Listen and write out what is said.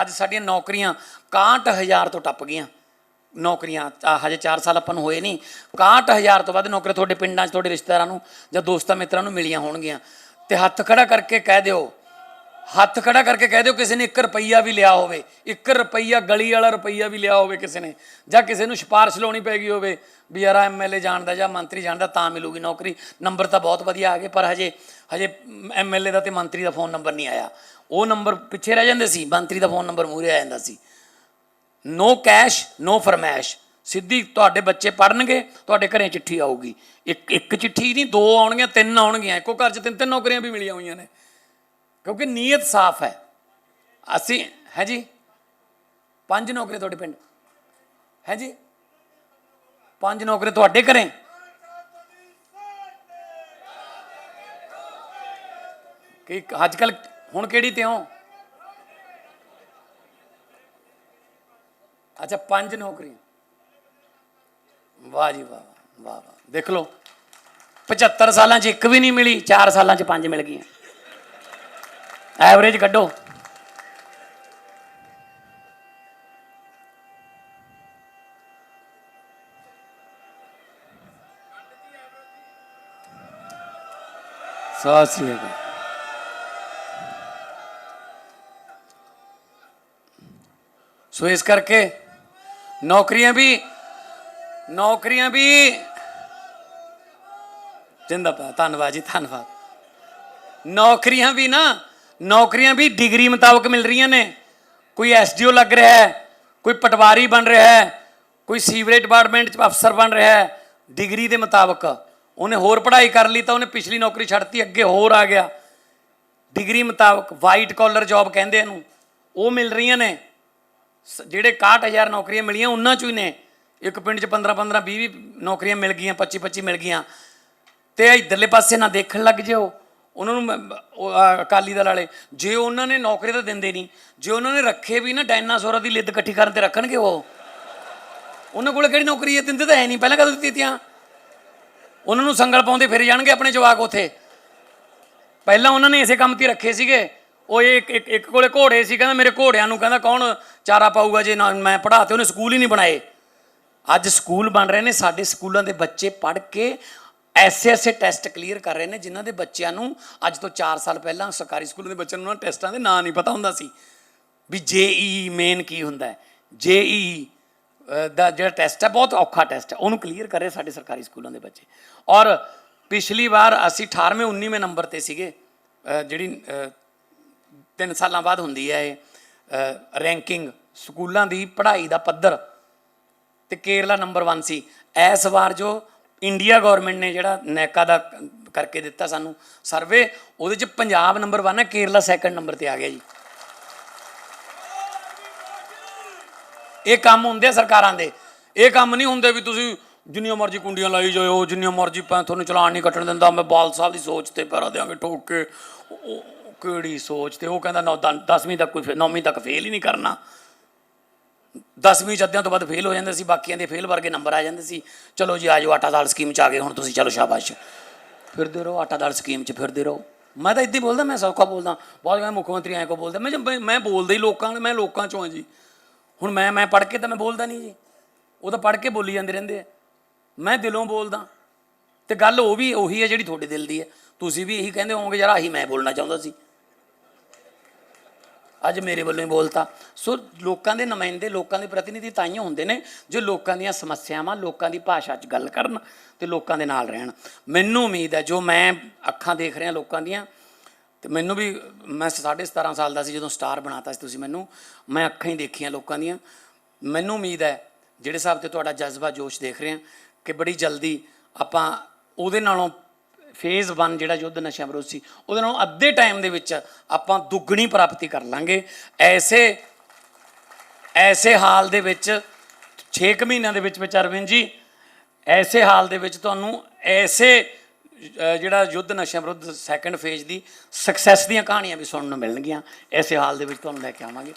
ਅੱਜ ਸਾਡੀਆਂ ਨੌਕਰੀਆਂ 61000 ਤੋਂ ਟੱਪ ਗਈਆਂ। ਨੌਕਰੀਆਂ ਆਹ ਹਜੇ 4 ਸਾਲ ਆਪਾਂ ਨੂੰ ਹੋਏ ਨਹੀਂ। 61000 ਤੋਂ ਵੱਧ ਨੌਕਰੀ ਤੁਹਾਡੇ ਪਿੰਡਾਂ 'ਚ, ਤੁਹਾਡੇ ਰਿਸ਼ਤੇਦਾਰਾਂ ਨੂੰ ਜਾਂ ਦੋਸਤਾਂ ਮਿੱਤਰਾਂ ਨੂੰ ਮਿਲੀਆਂ ਹੋਣਗੀਆਂ। ਤੇ ਹੱਥ ਖੜਾ ਕਰਕੇ ਕਹਿ ਦਿਓ ਹੱਥ ਖੜਾ ਕਰਕੇ ਕਹਿ ਦਿਓ ਕਿਸੇ ਨੇ 1 ਰੁਪਈਆ ਵੀ ਲਿਆ ਹੋਵੇ 1 ਰੁਪਈਆ ਗਲੀ ਵਾਲਾ ਰੁਪਈਆ ਵੀ ਲਿਆ ਹੋਵੇ ਕਿਸੇ ਨੇ, ਜਾਂ ਕਿਸੇ ਨੂੰ ਸਿਫਾਰਿਸ਼ ਲਾਉਣੀ ਪੈ ਗਈ ਹੋਵੇ ਵੀ ਯਾਰ ਐਮਐਲਏ ਜਾਣਦਾ ਜਾਂ ਮੰਤਰੀ ਜਾਣਦਾ ਤਾਂ ਮਿਲੂਗੀ ਨੌਕਰੀ, ਨੰਬਰ ਤਾਂ ਬਹੁਤ ਵਧੀਆ ਆ ਗਏ, ਪਰ ਹਜੇ ਹਜੇ ਐਮਐਲਏ ਦਾ ਤੇ ਮੰਤਰੀ ਦਾ ਫੋਨ ਨੰਬਰ ਨਹੀਂ ਆਇਆ। ਉਹ ਨੰਬਰ ਪਿੱਛੇ ਰਹਿ ਜਾਂਦੇ ਸੀ, ਮੰਤਰੀ ਦਾ ਫੋਨ ਨੰਬਰ ਮੂਹਰੇ ਆ ਜਾਂਦਾ ਸੀ। ਨੋ ਕੈਸ਼ ਨੋ ਫਰਮੈਸ਼ ਸਿੱਧੀ ਤੁਹਾਡੇ ਬੱਚੇ ਪੜਨਗੇ ਤੁਹਾਡੇ ਘਰੇ ਚਿੱਠੀ ਆਊਗੀ। ਇੱਕ ਇੱਕ ਚਿੱਠੀ ਨਹੀਂ, ਦੋ ਆਉਣਗੀਆਂ, ਤਿੰਨ ਆਉਣਗੀਆਂ, ਇੱਕੋ ਘਰ 'ਚ ਤਿੰਨ ਤਿੰਨ ਨੌਕਰੀਆਂ ਵੀ ਮਿਲੀਆਂ ਹੋਈਆਂ ਨੇ। ਕਿਉਂਕਿ ਨੀਅਤ ਸਾਫ਼ ਹੈ। ਅਸੀਂ, ਹੈ ਜੀ? ਪੰਜ ਨੌਕਰੀ ਤੁਹਾਡੇ ਪਿੰਡ। ਹੈ ਜੀ? ਪੰਜ ਨੌਕਰੀ ਤੁਹਾਡੇ ਘਰੇ। ਕਿ ਅੱਜ ਕੱਲ ਹੁਣ ਕਿਹੜੀ ਤੇ ਹੋ? ਅੱਛਾ, ਪੰਜ ਨੌਕਰੀਆਂ ਵਾਹ ਜੀ ਵਾਹ ਵਾਹ ਵਾਹ। ਵਾਹ ਦੇਖ ਲਓ 75 ਸਾਲਾਂ 'ਚ ਇੱਕ ਵੀ ਨਹੀਂ ਮਿਲੀ 4 ਸਾਲਾਂ 'ਚ ਪੰਜ ਮਿਲ ਗਈਆਂ। ਐਵਰੇਜ ਕੱਢੋ। ਸਤਿ ਸ੍ਰੀ ਅਕਾਲ। ਸੋ ਇਸ ਕਰਕੇ ਨੌਕਰੀਆਂ ਵੀ ਨੌਕਰੀਆਂ ਵੀ ਜਿੰਦਾਬਾਦ, ਧੰਨਵਾਦ ਜੀ, ਧੰਨਵਾਦ। ਨੌਕਰੀਆਂ ਵੀ ਨਾ ਨੌਕਰੀਆਂ ਵੀ ਡਿਗਰੀ ਮੁਤਾਬਕ ਮਿਲ ਰਹੀਆਂ ਨੇ। ਕੋਈ ਐਸਡੀਓ ਲੱਗ ਰਿਹਾ ਹੈ, ਕੋਈ ਪਟਵਾਰੀ ਬਣ ਰਿਹਾ ਹੈ, ਕੋਈ ਸੀਵਰੇਜ ਡਿਪਾਰਟਮੈਂਟ ਚ ਅਫਸਰ ਬਣ ਰਿਹਾ ਹੈ, ਡਿਗਰੀ ਦੇ ਮੁਤਾਬਕ ਉਹਨੇ ਹੋਰ ਪੜ੍ਹਾਈ ਕਰ ਲਈ ਤਾਂ ਉਹਨੇ ਪਿਛਲੀ ਨੌਕਰੀ ਛੱਡਤੀ ਅੱਗੇ ਹੋਰ ਆ ਗਿਆ। ਡਿਗਰੀ ਮੁਤਾਬਕ ਵਾਈਟ ਕਾਲਰ ਜੌਬ ਕਹਿੰਦੇ ਇਹਨੂੰ, ਉਹ ਮਿਲ ਰਹੀਆਂ ਨੇ। ਸ- ਜਿਹੜੇ 61000 ਨੌਕਰੀਆਂ ਮਿਲੀਆਂ ਉਹਨਾਂ ਚੋਂ ਹੀ ਨੇ। ਇੱਕ ਪਿੰਡ 'ਚ 15 15 20 20 ਨੌਕਰੀਆਂ ਮਿਲ ਗਈਆਂ 25 25 ਮਿਲ ਗਈਆਂ। ਤੇ ਇਧਰਲੇ ਪਾਸੇ ਨਾ ਦੇਖਣ ਲੱਗ ਜਿਓ। ਉਹਨਾਂ ਨੂੰ ਅਕਾਲੀ ਦਲ ਵਾਲੇ, ਜੇ ਉਹਨਾਂ ਨੇ ਨੌਕਰੀ ਤਾਂ ਦਿੰਦੇ ਨਹੀਂ, ਜੇ ਉਹਨਾਂ ਨੇ ਰੱਖੇ ਵੀ ਨਾ ਡਾਇਨਾਸੌਰਾਂ ਦੀ ਲਿੱਦ ਇਕੱਠੀ ਕਰਨ ਤੇ ਰੱਖਣਗੇ ਉਹ। ਉਹਨਾਂ ਕੋਲ ਕਿਹੜੀ ਨੌਕਰੀ ਹੈ? ਦਿੰਦੇ ਤਾਂ ਹੈ ਨਹੀਂ, ਪਹਿਲਾਂ ਕਦੋਂ ਦਿੱਤੀ ਤੀਆਂ? ਉਹਨਾਂ ਨੂੰ ਸੰਗਲ ਪਾਉਂਦੇ ਫਿਰ ਜਾਣਗੇ ਆਪਣੇ ਜਵਾਕ ਉੱਥੇ। ਪਹਿਲਾਂ ਉਹਨਾਂ ਨੇ ਇਸੇ ਕੰਮ ਤੇ ਰੱਖੇ ਸੀਗੇ। ਉਹ ਇੱਕ ਇੱਕ ਇੱਕ ਕੋਲੇ ਘੋੜੇ ਸੀ, ਕਹਿੰਦਾ ਮੇਰੇ ਘੋੜਿਆਂ ਨੂੰ ਕਹਿੰਦਾ ਕੌਣ ਚਾਰਾ ਪਾਊਗਾ ਜੇ ਨਾ ਮੈਂ ਪੜ੍ਹਾਤੇ ਉਹਨੇ ਸਕੂਲ ਹੀ ਨਹੀਂ ਬਣਾਏ। ਅੱਜ ਸਕੂਲ ਬਣ ਰਹੇ ਨੇ, ਸਾਡੇ ਸਕੂਲਾਂ ਦੇ ਬੱਚੇ ਪੜ੍ਹ ਕੇ ਐਸੇ ਐਸੇ ਟੈਸਟ ਕਲੀਅਰ ਕਰ ਰਹੇ ਨੇ ਜਿਨ੍ਹਾਂ ਦੇ ਬੱਚਿਆਂ ਨੂੰ ਅੱਜ ਤੋਂ 4 ਸਾਲ ਪਹਿਲਾਂ ਸਰਕਾਰੀ ਸਕੂਲਾਂ ਦੇ ਬੱਚਿਆਂ ਨੂੰ ਉਹਨਾਂ ਟੈਸਟਾਂ ਦੇ ਨਾਂ ਨਹੀਂ ਪਤਾ ਹੁੰਦਾ ਸੀ। ਵੀ ਜੇਈ ਮੇਨ ਕੀ ਹੁੰਦਾ ਹੈ? ਜੇਈ ਦਾ ਜਿਹੜਾ ਟੈਸਟ ਹੈ ਬਹੁਤ ਔਖਾ ਟੈਸਟ ਹੈ। ਉਹਨੂੰ ਕਲੀਅਰ ਕਰੇ ਸਾਡੇ ਸਰਕਾਰੀ ਸਕੂਲਾਂ ਦੇ ਬੱਚੇ। ਔਰ ਪਿਛਲੀ ਵਾਰ ਅਸੀਂ 18ਵੇਂ 19ਵੇਂ ਨੰਬਰ ਤੇ ਸੀਗੇ। ਜਿਹੜੀ ਅ, ਤਿੰਨ ਸਾਲਾਂ ਬਾਅਦ ਹੁੰਦੀ ਹੈ ਇਹ ਰੈਂਕਿੰਗ ਸਕੂਲਾਂ ਦੀ ਪੜ੍ਹਾਈ ਦਾ ਪੱਧਰ। ਤੇ ਕੇਰਲਾ ਨੰਬਰ 1 ਸੀ। ਇਸ ਵਾਰ ਜੋ ਇੰਡੀਆ ਗਵਰਨਮੈਂਟ ਨੇ ਜਿਹੜਾ ਨੈਕਾ ਦਾ ਕਰਕੇ ਦਿੱਤਾ ਸਾਨੂੰ ਸਰਵੇ ਉਹਦੇ ਚ ਪੰਜਾਬ ਨੰਬਰ 1 ਹੈ, ਕੇਰਲਾ ਸੈਕੰਡ ਨੰਬਰ ਤੇ ਆ ਗਿਆ ਜੀ। ਇਹ ਕੰਮ ਹੁੰਦੇ ਆ ਸਰਕਾਰਾਂ ਦੇ। ਇਹ ਕੰਮ ਨਹੀਂ ਹੁੰਦੇ ਵੀ ਤੁਸੀਂ ਜਿੰਨੀਆਂ ਮਰਜ਼ੀ ਕੁੰਡੀਆਂ ਲਾਈ ਜਾਓ ਜਿੰਨੀਆਂ ਮਰਜ਼ੀ ਪੈ ਤੁਹਾਨੂੰ ਚਲਾਨ ਨਹੀਂ ਕੱਟਣ ਦਿੰਦਾ, ਮੈਂ ਬਾਲ ਸਾਹਿਬ ਦੀ ਸੋਚ ਤੇ ਪੈਰਾ ਦਿਆਂਗੇ ਠੋਕ। ਕੇ ਉਹ- ਕਿਹੜੀ ਸੋਚ ਤੇ? ਉਹ ਕਹਿੰਦਾ, ਨੌ 10ਵੀਂ ਤੱਕ ਕੋਈ 9ਵੀਂ ਤੱਕ ਫੇਲ ਹੀ ਨਹੀਂ ਕਰਨਾ। 10ਵੀਂ ਚ ਤੋਂ ਬਾਅਦ ਫੇਲ ਹੋ ਜਾਂਦੇ ਸੀ, ਬਾਕੀਆਂ ਦੇ ਫੇਲ ਵਰਗੇ ਨੰਬਰ ਆ ਜਾਂਦੇ ਸੀ। ਚਲੋ ਜੀ ਆਜੋ ਆਟਾ ਦਾਲ ਸਕੀਮ ਚ ਆ ਗਏ, ਹੁਣ ਤੁਸੀਂ ਚਲੋ ਸ਼ਾਬਾਸ਼। ਫਿਰਦੇ ਰਹੋ, ਆਟਾ ਦਾਲ ਸਕੀਮ ਚ ਫਿਰਦੇ ਰਹੋ। ਮੈਂ ਤਾਂ ਇੱਦਾਂ ਹੀ ਬੋਲਦਾ, ਮੈਂ ਸੌਖਾ ਬੋਲਦਾ। ਬਹੁਤ ਮੈਂ ਮੁੱਖ ਮੰਤਰੀ ਐਂ ਕੋ ਬੋਲਦਾ, ਮੈਂ ਜਦ- ਮੈਂ ਬੋਲਦਾ ਹੀ ਲੋਕਾਂ ਮੈਂ ਲੋਕਾਂ ਚੋਂ ਆ ਜੀ। ਹੁਣ ਮੈਂ ਮੈਂ ਪੜ੍ਹ ਕੇ ਤਾਂ ਮੈਂ ਬੋਲਦਾ ਨਹੀਂ ਜੀ। ਉਹ ਤਾਂ ਪੜ੍ਹ ਕੇ ਬੋਲੀ ਜਾਂਦੇ ਰਹਿੰਦੇ ਆ। ਮੈਂ ਦਿਲੋਂ ਬੋਲਦਾ। ਤੇ ਗੱਲ ਉਹ ਵੀ ਉਹੀ ਹੈ ਜਿਹੜੀ ਤੁਹਾਡੇ ਦਿਲ ਦੀ ਹੈ। ਤੁਸੀਂ ਵੀ ਇਹੀ ਕਹਿੰਦੇ ਹੋਵੋਗੇ, ਯਾਰ ਆਹੀ ਮੈਂ ਬੋਲਣਾ ਚਾਹੁੰਦਾ ਸੀ। ਅੱਜ ਮੇਰੇ ਵੱਲੋਂ ਹੀ ਬੋਲਤਾ। ਸੋ ਲੋਕਾਂ ਦੇ ਨੁਮਾਇੰਦੇ, ਲੋਕਾਂ ਦੇ ਪ੍ਰਤੀਨਿਧੀ ਤਾਂ ਹੀ ਹੁੰਦੇ ਨੇ ਜੋ ਲੋਕਾਂ ਦੀਆਂ ਸਮੱਸਿਆਵਾਂ, ਲੋਕਾਂ ਦੀ ਭਾਸ਼ਾ 'ਚ ਗੱਲ ਕਰਨ ਤੇ ਲੋਕਾਂ ਦੇ ਨਾਲ ਰਹਿਣ। ਮੈਨੂੰ ਉਮੀਦ ਹੈ, ਜੋ ਮੈਂ ਅੱਖਾਂ ਦੇਖ ਰਿਹਾ ਲੋਕਾਂ ਦੀਆਂ, ਤੇ ਮੈਨੂੰ ਵੀ, ਮੈਂ 17.5 ਸਾਲ ਦਾ ਸੀ, ਜਦੋਂ ਸਟਾਰ ਬਣਾਤਾ ਸੀ ਤੁਸੀਂ ਮੈਨੂੰ, ਮੈਂ ਅੱਖਾਂ ਹੀ ਦੇਖੀਆਂ ਲੋਕਾਂ ਦੀਆਂ। ਮੈਨੂੰ ਉਮੀਦ ਹੈ, ਜਿਹੜੇ ਹਿਸਾਬ ਤੇ ਤੁਹਾਡਾ ਜਜ਼ਬਾ ਜੋਸ਼ ਦੇਖ ਰਹੇ ਹਾਂ, ਕਿ ਬੜੀ ਜਲਦੀ ਆਪਾਂ ਉਹਦੇ ਨਾਲੋਂ ਫੇਜ਼ 1 ਜਿਹੜਾ ਯੁੱਧ ਨਸ਼ਿਆਂ ਵਿਰੋਧ ਸੀ, ਉਹਦੇ ਨਾਲੋਂ ਅੱਧੇ ਟਾਈਮ ਦੇ ਵਿੱਚ ਆਪਾਂ ਦੁੱਗਣੀ ਪ੍ਰਾਪਤੀ ਕਰ ਲਾਂਗੇ। ਐਸੇ ਐਸੇ ਹਾਲ ਦੇ ਵਿੱਚ 6 ਮਹੀਨਿਆਂ ਦੇ ਵਿੱਚ ਵਿੱਚ ਅਰਵਿੰਦ ਜੀ, ਐਸੇ ਹਾਲ ਦੇ ਵਿੱਚ ਤੁਹਾਨੂੰ ਐਸੇ ਜਿਹੜਾ ਯੁੱਧ ਨਸ਼ਿਆਂ ਵਿਰੁੱਧ ਸੈਕੰਡ ਫੇਜ਼ ਦੀ ਸਕਸੈਸ ਦੀਆਂ ਕਹਾਣੀਆਂ ਵੀ ਸੁਣਨ ਨੂੰ ਮਿਲਣਗੀਆਂ। ਐਸੇ ਹਾਲ ਦੇ ਵਿੱਚ ਤੁਹਾਨੂੰ ਲੈ ਕੇ ਆਵਾਂਗੇ।